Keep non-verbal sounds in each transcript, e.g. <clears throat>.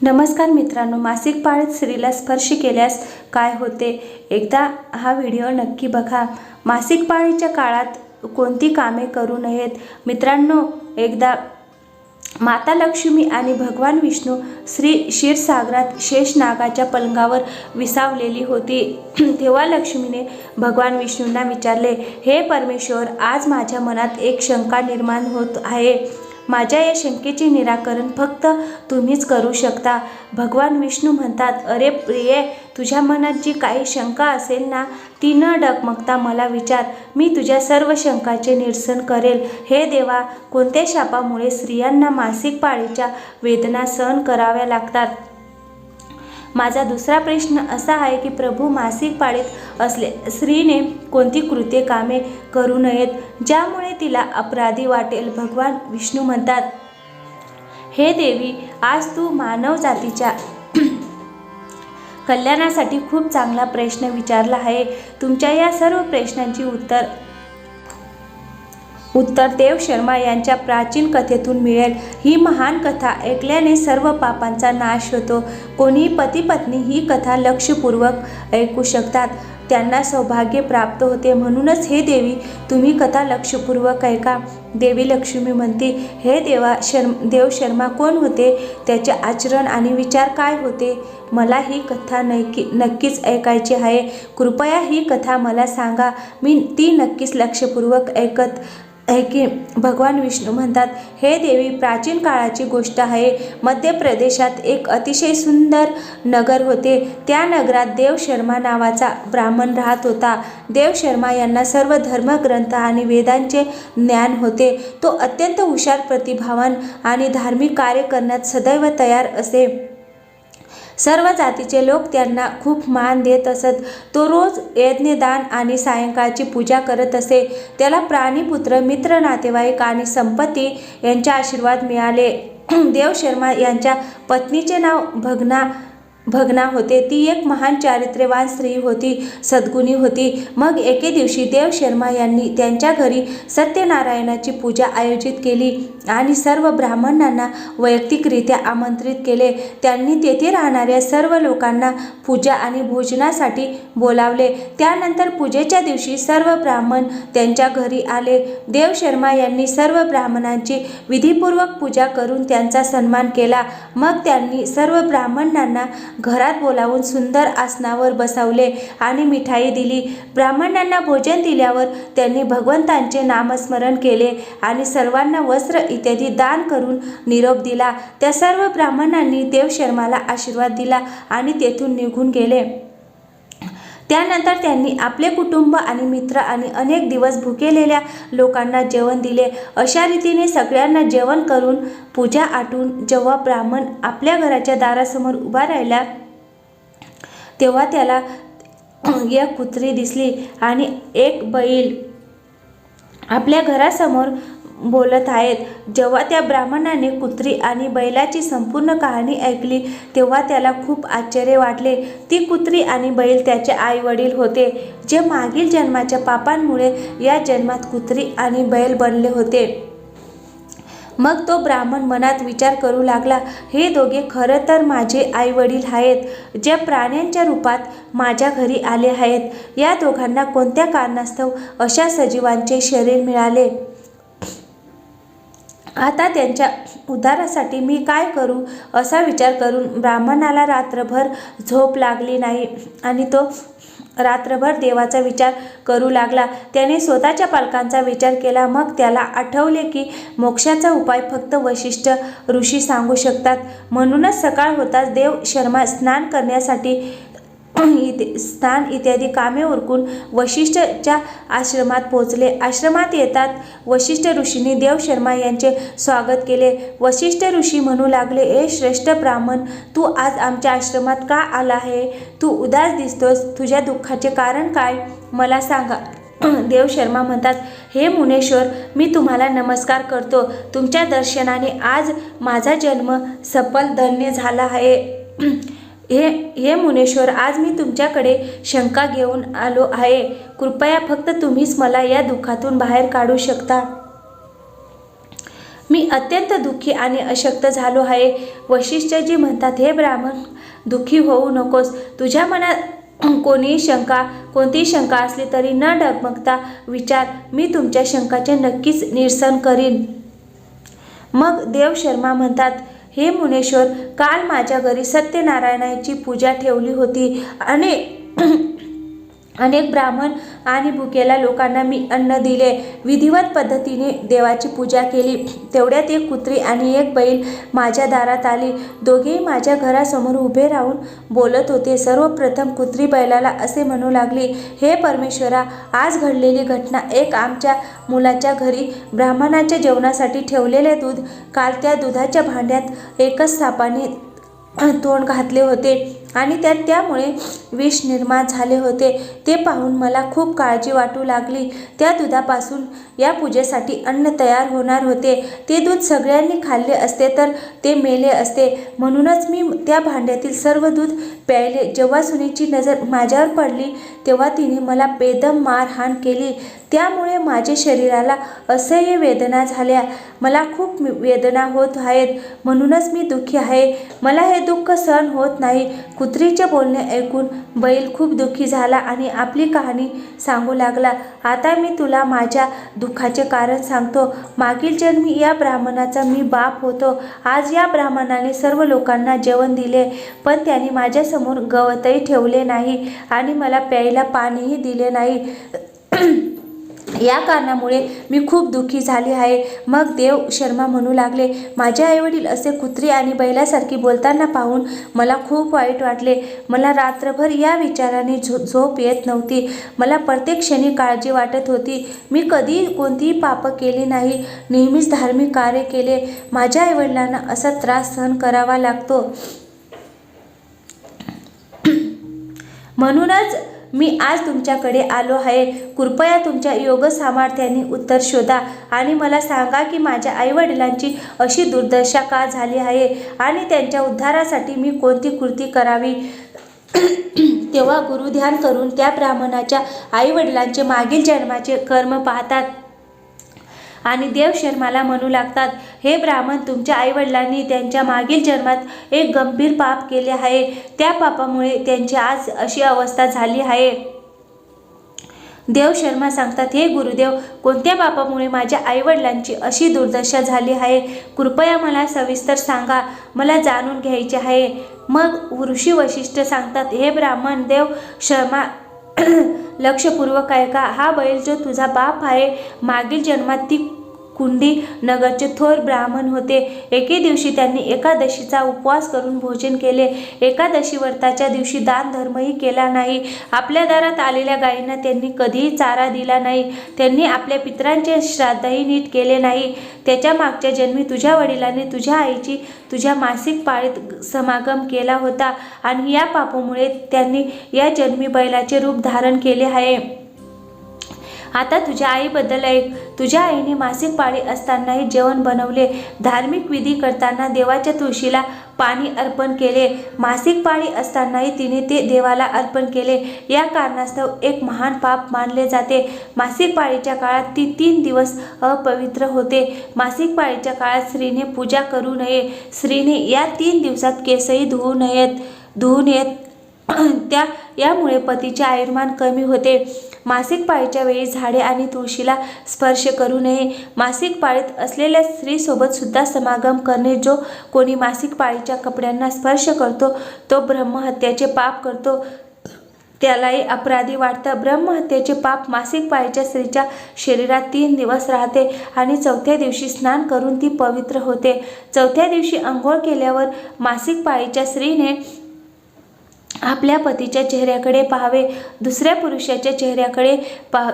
नमस्कार मित्रांनो मासिक पाळीत स्त्रीला स्पर्श केल्यास काय होते? एकदा हा व्हिडिओ नक्की बघा. मासिक पाळीच्या काळात कोणती कामे करू नयेत? मित्रांनो एकदा माता लक्ष्मी आणि भगवान विष्णू श्री क्षीरसागरात शेषनागाच्या पलंगावर विसावलेली होती. तेव्हा लक्ष्मीने भगवान विष्णूंना विचारले हे परमेश्वर आज माझ्या मनात एक शंका निर्माण होत आहे. माझ्या या शंकेचे निराकरण फक्त तुम्हीच करू शकता. भगवान विष्णू म्हणतात अरे प्रिये तुझ्या मनात जी काही शंका असेल ना ती न डगमगता मला विचार. मी तुझ्या सर्व शंकाचे निरसन करेल. हे देवा कोणत्या शापामुळे स्त्रियांना मासिक पाळीच्या वेदना सहन कराव्या लागतात? माझा दुसरा प्रश्न असा आहे की प्रभू मासिक पाळीत असले स्त्रीने कोणती कृत्ये कामे करू नयेत ज्यामुळे तिला अपराधी वाटेल भगवान विष्णू म्हणतात हे देवी आज तू मानव जातीच्या कल्याणासाठी खूप चांगला प्रश्न विचारला आहे. तुमच्या या सर्व प्रश्नांची उत्तर उत्तर देव शर्मा यांच्या प्राचीन कथेतून मिळेल. ही महान कथा ऐकल्याने सर्व पापांचा नाश होतो. कोणी पती पत्नी ही कथा लक्षपूर्वक ऐकू शकतात. त्यांना सौभाग्य प्राप्त होते. म्हणूनच हे देवी तुम्ही कथा लक्षपूर्वक ऐका. देवी लक्ष्मी म्हणते हे देवा शर्म देव शर्मा कोण होते? त्याचे आचरण आणि विचार काय होते? मला ही कथा नक्की नक्कीच ऐकायची आहे. कृपया ही कथा मला सांगा. मी ती नक्कीच लक्षपूर्वक ऐकत आहे की भगवान विष्णू म्हणतात हे देवी प्राचीन काळाची गोष्ट आहे. मध्य प्रदेशात एक अतिशय सुंदर नगर होते. त्या नगरात देव शर्मा नावाचा ब्राह्मण राहत होता. देव शर्मा यांना सर्व धर्मग्रंथ आणि वेदांचे ज्ञान होते. तो अत्यंत हुशार प्रतिभावान आणि धार्मिक कार्य करण्यात सदैव तयार असे. सर्व जातीचे लोक त्यांना खूप मान देत असत. तो रोज यज्ञदान आणि सायंकाळची पूजा करत असे. त्याला प्राणीपुत्र मित्र नातेवाईक आणि संपत्ती यांचे आशीर्वाद मिळाले. <clears throat> देव शर्मा यांच्या पत्नीचे नाव भगना भगना होते. ती एक महान चारित्र्यवान स्त्री होती सद्गुणी होती. मग एके दिवशी देव शर्मा यांनी त्यांच्या घरी सत्यनारायणाची पूजा आयोजित केली आणि सर्व ब्राह्मणांना वैयक्तिकरित्या आमंत्रित केले. त्यांनी तेथे राहणाऱ्या सर्व लोकांना पूजा आणि भोजनासाठी बोलावले. त्यानंतर पूजेच्या दिवशी सर्व ब्राह्मण त्यांच्या घरी आले. देव शर्मा यांनी सर्व ब्राह्मणांची विधीपूर्वक पूजा करून त्यांचा सन्मान केला. मग त्यांनी सर्व ब्राह्मणांना घरात बोलावून सुंदर आसनावर बसवले आणि मिठाई दिली. ब्राह्मणांना भोजन दिल्यावर त्यांनी भगवंतांचे नामस्मरण केले आणि सर्वांना वस्त्र इत्यादी दान करून निरोप दिला. त्या सर्व ब्राह्मणांनी देवशर्माला आशीर्वाद दिला आणि तेथून निघून गेले. त्यानंतर त्यांनी आपले कुटुंब आणि मित्र आणि अनेक दिवस भुकेलेल्या लोकांना जेवण दिले. अशा रीतीने सगळ्यांना जेवण करून पूजा आटून जेव्हा ब्राह्मण आपल्या घराच्या दारासमोर उभा राहिला तेव्हा त्याला एक कुत्री दिसली आणि एक बैल आपल्या घरासमोर बोलत आहेत. जेव्हा त्या ब्राह्मणाने कुत्री आणि बैलाची संपूर्ण कहाणी ऐकली तेव्हा त्याला खूप आश्चर्य वाटले. ती कुत्री आणि बैल त्याचे आई वडील होते जे मागील जन्माच्या पापांमुळे या जन्मात कुत्री आणि बैल बनले होते. मग तो ब्राह्मण मनात विचार करू लागला हे दोघे खरं तर माझे आई वडील आहेत जे प्राण्यांच्या रूपात माझ्या घरी आले आहेत. या दोघांना कोणत्या कारणास्तव अशा सजीवांचे शरीर मिळाले? आता त्यांच्या उद्धारासाठी मी काय करू? असा विचार करून ब्राह्मणाला रात्रभर झोप लागली नाही आणि तो रात्रभर देवाचा विचार करू लागला. त्याने स्वतःच्या पालकांचा विचार केला. मग त्याला आठवले की मोक्षाचा उपाय फक्त वशिष्ठ ऋषी सांगू शकतात. म्हणूनच सकाळ होताच देव शर्मा स्नान करण्यासाठी <clears throat> इथे स्थान इत्यादी कामे उरकून वशिष्ठच्या आश्रमात पोहोचले. आश्रमात येतात वशिष्ठ ऋषींनी देव शर्मा यांचे स्वागत केले. वशिष्ठ ऋषी म्हणू लागले ए श्रेष्ठ ब्राह्मण तू आज आमच्या आश्रमात का आला आहे? तू उदास दिसतोस. तुझ्या दुःखाचे कारण काय? मला सांगा. <clears throat> देव शर्मा म्हणतात हे मुनेश्वर मी तुम्हाला नमस्कार करतो. तुमच्या दर्शनाने आज माझा जन्म सफल धन्य झाला आहे. <clears throat> हे हे मुनेश्वर आज मी तुमच्याकडे शंका घेऊन आलो आहे. कृपया फक्त तुम्हीच मला या दुःखातून बाहेर काढू शकता. मी अत्यंत दुःखी आणि अशक्त झालो आहे. वशिष्ठजी म्हणतात हे ब्राह्मण दुःखी होऊ नकोस. तुझ्या मनात कोणीही शंका कोणतीही शंका असली तरी न डगमगता विचार. मी तुमच्या शंकाचे नक्कीच निरसन करीन. मग देव शर्मा म्हणतात हे मुनेश्वर काल माझ्या घरी सत्यनारायणाची पूजा ठेवली होती. आणि <clears throat> अनेक ब्राह्मण आणि भुकेल्या लोकांना मी अन्न दिले. विधिवत पद्धतीने देवाची पूजा केली. तेवढ्यात एक कुत्री आणि एक बैल माझ्या दारात आली. दोघेही माझ्या घरासमोर उभे राहून बोलत होते. सर्वप्रथम कुत्री बैलाला असे म्हणू लागली हे परमेश्वरा आज घडलेली घटना एक आमच्या मुलाच्या घरी ब्राह्मणाच्या जेवणासाठी ठेवलेले दूध. काल त्या दुधाच्या भांड्यात एकच सापाने तोंड घातले होते. आणि त्यात त्यामुळे विष निर्माण झाले होते. ते पाहून मला खूप काळजी वाटू लागली. त्या दुधापासून या पूजेसाठी अन्न तयार होणार होते. ते दूध सगळ्यांनी खाल्ले असते तर ते मेले असते. म्हणूनच मी त्या भांड्यातील सर्व दूध प्यायले. जेव्हा सुनीची नजर माझ्यावर पडली तेव्हा तिने मला बेदम मारहाण केली. त्यामुळे माझ्या शरीराला असह्य वेदना झाल्या. मला खूप वेदना होत आहेत. म्हणूनच मी दुःखी आहे. मला हे दुःख सहन होत नाही. कुत्रीचे बोलणे ऐकून बैल खूप दुःखी झाला आणि आपली कहाणी सांगू लागला. आता मी तुला माझ्या दुःखाचे कारण सांगतो. मागील जन्मी या ब्राह्मणाचा मी बाप होतो. आज या ब्राह्मणाने सर्व लोकांना जेवण दिले पण त्याने माझ्यासमोर गवतही ठेवले नाही आणि मला प्यायला पाणीही दिले नाही. <clears throat> या कारणामुळे मी खूप दुःखी झाली आहे. मग देव शर्मा म्हणू लागले माझे आईवडील असे कुत्री आणि बैलासारखी बोलताना पाहून मला खूप वाईट वाटले. मला रात्रभर या विचाराने झो झोप येत नव्हती. मला प्रत्येक क्षणी काळजी वाटत होती. मी कधी कोणतीही पापं केली नाही. नेहमीच धार्मिक कार्य केले. माझ्या आईवडिलांना असा त्रास सहन करावा लागतो. म्हणूनच मी आज तुमच्याकडे आलो आहे. कृपया तुमच्या योग सामर्थ्याने उत्तर शोधा आणि मला सांगा की माझ्या आईवडिलांची अशी दुर्दशा का झाली आहे आणि त्यांच्या उद्धारासाठी मी कोणती कृती करावी? तेव्हा गुरुध्यान करून त्या ब्राह्मणाच्या आईवडिलांचे मागील जन्माचे कर्म पाहतात. आणि देव शर्माला म्हणू लागतात हे ब्राह्मण तुमच्या आईवडिलांनी त्यांच्या मागील जन्मात एक गंभीर पाप केले आहे. त्या पापामुळे त्यांची आज अशी अवस्था झाली आहे. देव शर्मा सांगतात हे गुरुदेव कोणत्या बापामुळे माझ्या आईवडिलांची अशी दुर्दशा झाली आहे? कृपया मला सविस्तर सांगा. मला जाणून घ्यायचे आहे. मग ऋषी वशिष्ठ सांगतात हे ब्राह्मण देव शर्मा लक्षपूर्वक ऐका. हा बैल जो तुझा बाप आहे मागील जन्मात ती कुंडी नगरचे थोर ब्राह्मण होते. एके दिवशी त्यांनी एकादशीचा उपवास करून भोजन केले. एकादशी व्रताच्या दिवशी दान धर्मही केला नाही. आपल्या दारात आलेल्या गायींना त्यांनी कधीही चारा दिला नाही. त्यांनी आपल्या पितरांचे श्राद्धही नीट केले नाही. त्याच्या मागच्या जन्मी तुझ्या वडिलांनी तुझ्या आईची तुझ्या मासिक पाळीत समागम केला होता आणि या पापामुळे त्यांनी या जन्मी बैलाचे रूप धारण केले आहे. आता तुझ्या आईबद्दल ऐक. तुझ्या आईने मासिक पाळी असतानाही जेवण बनवले. धार्मिक विधी करताना देवाच्या तुळशीला पाणी अर्पण केले. मासिक पाळी असतानाही तिने ते देवाला अर्पण केले. या कारणास्तव एक महान पाप मानले जाते. मासिक पाळीच्या काळात ती तीन दिवस अपवित्र होते. मासिक पाळीच्या काळात स्त्रीने पूजा करू नये. स्त्रीने या तीन दिवसात केसही धुवू नयेत धुवू नयेत. <clears throat> त्या यामुळे पतीचे आयुर्मान कमी होते. मासिक पाळीच्या वेळी झाडे आणि तुळशीला स्पर्श करू नये. मासिक पाळीत असलेल्या स्त्रीसोबत सुद्धा समागम करणे जो कोणी मासिक पाळीच्या कपड्यांना स्पर्श करतो तो ब्रह्महत्याचे पाप करतो. त्यालाही अपराधी वाटतं. ब्रह्महत्येचे पाप मासिक पाळीच्या स्त्रीच्या शरीरात तीन दिवस राहते आणि चौथ्या दिवशी स्नान करून ती पवित्र होते. चौथ्या दिवशी आंघोळ केल्यावर मासिक पाळीच्या स्त्रीने आपल्या पतीच्या चेहऱ्याकडे पाहावे दुसऱ्या पुरुषाच्या चेहऱ्याकडे पा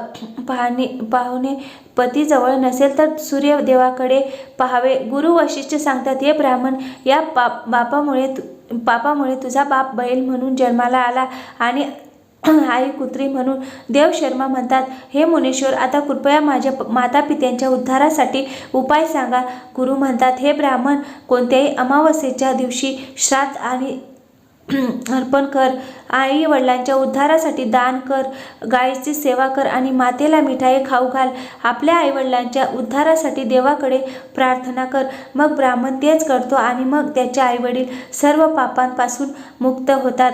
पाहणे पाहुणे पतीजवळ नसेल तर सूर्यदेवाकडे पाहावे. गुरु वशिष्ठ सांगतात हे ब्राह्मण या पा बापामुळे तु पापामुळे तुझा बाप बैल म्हणून जन्माला आला आणि <clears throat> आई कुत्री म्हणून देव शर्मा म्हणतात हे मुनेश्वर आता कृपया माझ्या माता पित्यांच्या उद्धारासाठी उपाय सांगा. गुरु म्हणतात हे ब्राह्मण कोणत्याही अमावस्येच्या दिवशी श्राद्ध आणि <clears throat> अर्पण कर. आई वडिलांच्या उद्धारासाठी दान कर. गायीची सेवा कर आणि मातेला मिठाई खाऊ घाल. आपल्या आई वडिलांच्या उद्धारासाठी देवाकडे प्रार्थना कर. मग ब्राह्मण तेच करतो आणि मग त्याचे आईवडील सर्व पापांपासून मुक्त होतात.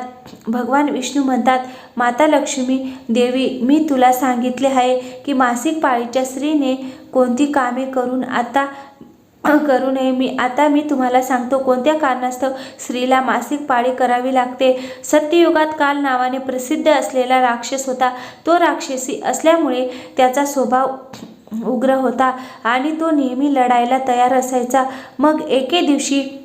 भगवान विष्णू म्हणतात माता लक्ष्मी देवी मी तुला सांगितले आहे की मासिक पाळीच्या स्त्रीने कोणती कामे करून आता करू नये. मी आता मी तुम्हाला सांगतो कोणत्या कारणास्तव स्त्रीला मासिक पाळी करावी लागते. सत्ययुगात काल नावाने प्रसिद्ध असलेला राक्षस होता. तो राक्षसी असल्यामुळे त्याचा स्वभाव उग्र होता आणि तो नेहमी लढायला तयार असायचा. मग एके दिवशी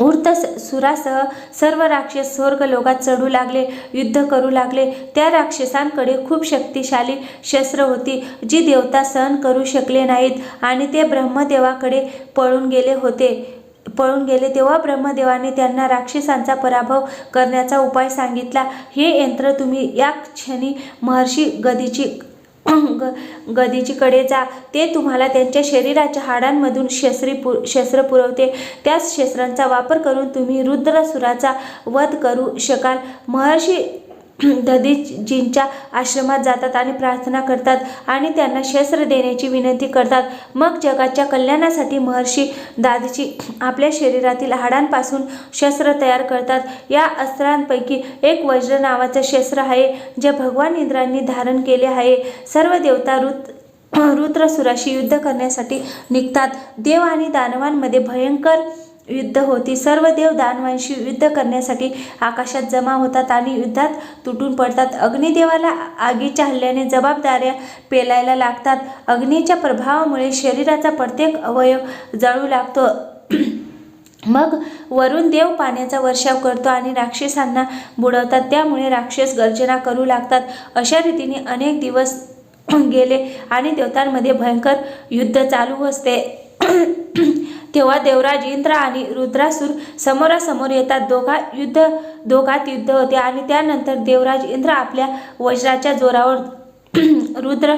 उर्त सुरासह सर्व राक्षस स्वर्ग लोकात चढू लागले युद्ध करू लागले. त्या राक्षसांकडे खूप शक्तिशाली शस्त्र होती जी देवता सहन करू शकले नाहीत आणि ते ब्रह्मदेवाकडे पळून गेले होते. पळून गेले तेव्हा ब्रह्मदेवाने त्यांना राक्षसांचा पराभव करण्याचा उपाय सांगितला. हे यंत्र तुम्ही या क्षणी महर्षी गदीची ग गदीची कडे जा. ते तुम्हाला त्यांच्या शरीराच्या हाडांमधून शस्त्री पु शस्त्र पुरवते. त्याच शस्त्रांचा वापर करून तुम्ही रुद्रसुराचा वध करू शकाल. महर्षी <clears throat> दधीजींच्या आश्रमात जातात आणि प्रार्थना करतात आणि त्यांना शस्त्र देण्याची विनंती करतात. मग जगाच्या कल्याणासाठी महर्षी दादीजी आपल्या शरीरातील हाडांपासून शस्त्र तयार करतात. या अस्त्रांपैकी एक वज्र नावाचं शस्त्र आहे जे भगवान इंद्रांनी धारण केले आहे. सर्व देवता ऋत <clears throat> रुद्रसुराशी युद्ध करण्यासाठी निघतात. देव आणि दानवांमध्ये भयंकर युद्ध होती. सर्व देव दानवांशी युद्ध करण्यासाठी आकाशात जमा होतात आणि युद्धात तुटून पडतात. अग्निदेवाला आगीच्या हल्ल्याने जबाबदाऱ्या पेलायला लागतात. अग्नीच्या प्रभावामुळे शरीराचा प्रत्येक अवयव जळू लागतो. <clears throat> मग वरून देव पाण्याचा वर्षाव करतो आणि राक्षसांना बुडवतात. त्यामुळे राक्षस गर्जना करू लागतात. अशा रीतीने अनेक दिवस <clears throat> गेले आणि देवतांमध्ये भयंकर युद्ध चालू असते. <clears throat> तेव्हा देवराज इंद्र आणि रुद्रासूर समोरासमोर येतात. दोघा युद्ध दोघात युद्ध होते आणि त्यानंतर देवराज इंद्र आपल्या वज्राच्या जोरावर <clears throat> रुद्र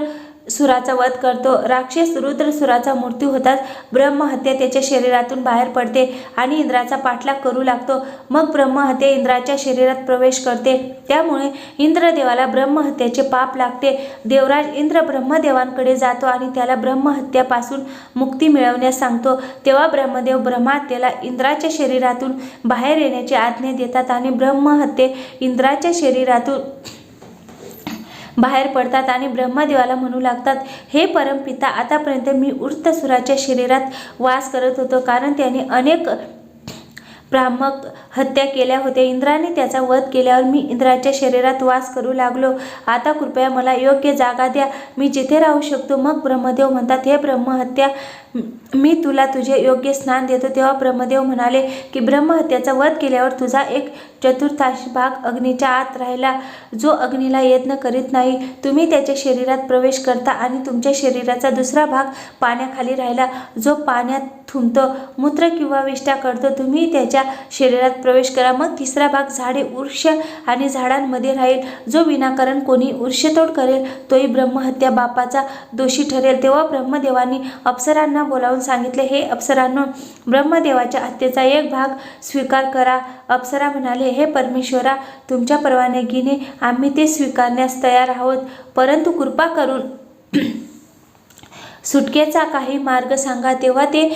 सुराचा वध करतो. राक्षस रुद्र सुराचा मृत्यू होताच ब्रह्महत्या त्याच्या शरीरातून बाहेर पडते आणि इंद्राचा पाठलाग करू लागतो. मग ब्रह्महत्या इंद्राच्या शरीरात प्रवेश करते. त्यामुळे इंद्रदेवाला ब्रह्महत्याचे पाप लागते. देवराज इंद्र ब्रह्मदेवांकडे जातो आणि त्याला ब्रह्महत्यापासून मुक्ती मिळवण्यास सांगतो. तेव्हा ब्रह्मदेव ब्रह्महत्येला इंद्राच्या शरीरातून बाहेर येण्याची आज्ञा देतात आणि ब्रह्महत्ये इंद्राच्या शरीरातून बाहेर पडतात आणि ब्रह्मदेवाला म्हणू लागतात हे परमपिता आतापर्यंत मी उर्तसुराच्या शरीरात वास करत होतो कारण त्याने अनेक ब्राह्मक हत्या केल्या होत्या. इंद्राने त्याचा वध केल्यावर मी इंद्राच्या शरीरात वास करू लागलो. आता कृपया मला योग्य जागा द्या. मी जिथे राहू शकतो. मग ब्रह्मदेव म्हणतात हे ब्रह्महत्या मी तुला तुझे योग्य स्नान देतो. तेव्हा ब्रह्मदेव म्हणाले की ब्रह्महत्याचा वध केल्यावर तुझा एक चतुर्थांश भाग अग्नीच्या आत राहिला. जो अग्नीला यत्न करीत नाही तुम्ही त्याच्या शरीरात प्रवेश करता आणि तुमच्या शरीराचा दुसरा भाग पाण्याखाली राहिला. जो पाण्यात थुंकतो मूत्र किंवा विष्ठा करतो तुम्ही त्याच्या शरीरात प्रवेश करा. मग तिसरा भाग झाडे वृक्ष आणि झाडांमध्ये राहील. जो विनाकारण कोणी वृक्षतोड करेल तोही ब्रह्महत्या बापाचा दोषी ठरेल. तेव्हा ब्रह्मदेवांनी अप्सरांना बोलावून सांगितले हे अप्सरांनो ब्रह्मदेवाच्या हत्येचा एक भाग स्वीकार करा. अप्सरा म्हणाले हे परमेश्वरा तुमच्या परवानगीने आम्ही ते स्वीकारण्यास तयार आहोत परंतु कृपा करून <clears throat> सुटकेचा काही मार्ग सांगा तेव्हा ते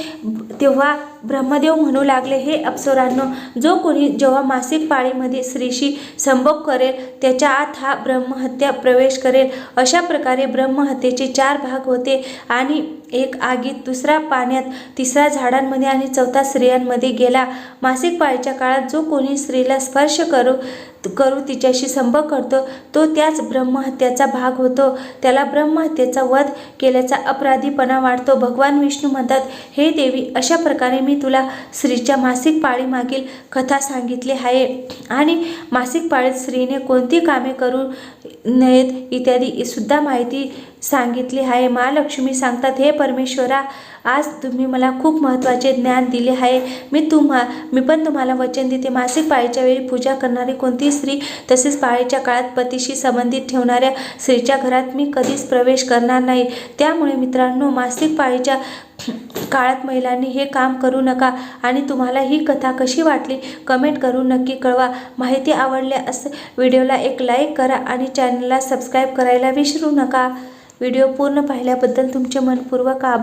तेव्हा ब्रह्मदेव म्हणू लागले हे अप्सरांनो जो कोणी जेव्हा मासिक पाळीमध्ये स्त्रीशी संभोग करेल त्याच्या आत हा ब्रह्महत्या प्रवेश करेल. अशा प्रकारे ब्रह्महत्येचे चार भाग होते आणि एक आगीत दुसरा पाण्यात तिसरा झाडांमध्ये आणि चौथा स्त्रियांमध्ये गेला. मासिक पाळीच्या काळात जो कोणी स्त्रीला स्पर्श करू करू तिच्याशी संभव करतो तो त्याच ब्रह्महत्याचा भाग होतो. त्याला ब्रह्महत्येचा वध केल्याचा अपराधीपणा वाढतो. भगवान विष्णू म्हणतात हे देवी अशा प्रकारे मी मी तुला स्त्रीच्या मासिक पाळीमागील कथा सांगितली आहे. आणि मासिक पाळीत स्त्रीने कोणती कामे करू नयेत इत्यादी सुद्धा माहिती सांगितली आहे. महालक्ष्मी सांगतात हे परमेश्वरा आज तुम्ही मला खूप महत्त्वाचे ज्ञान दिले आहे. मी तुम्हा मी पण तुम्हाला वचन देते. मासिक पाळीच्या वेळी पूजा करणारी कोणतीही स्त्री तसेच पाळीच्या काळात पतीशी संबंधित ठेवणाऱ्या स्त्रीच्या घरात मी कधीच प्रवेश करणार नाही. त्यामुळे मित्रांनो मासिक पाळीच्या काळात महिलांनी हे काम करू नका आणि तुम्हाला ही कथा कशी वाटली कमेंट करून नक्की कळवा. माहिती आवडल्या असं व्हिडिओला एक लाईक करा आणि चॅनलला सबस्क्राईब करायला विसरू नका. व्हिडिओ पूर्ण पाहिल्याबद्दल तुमचे मनपूर्वक आभार.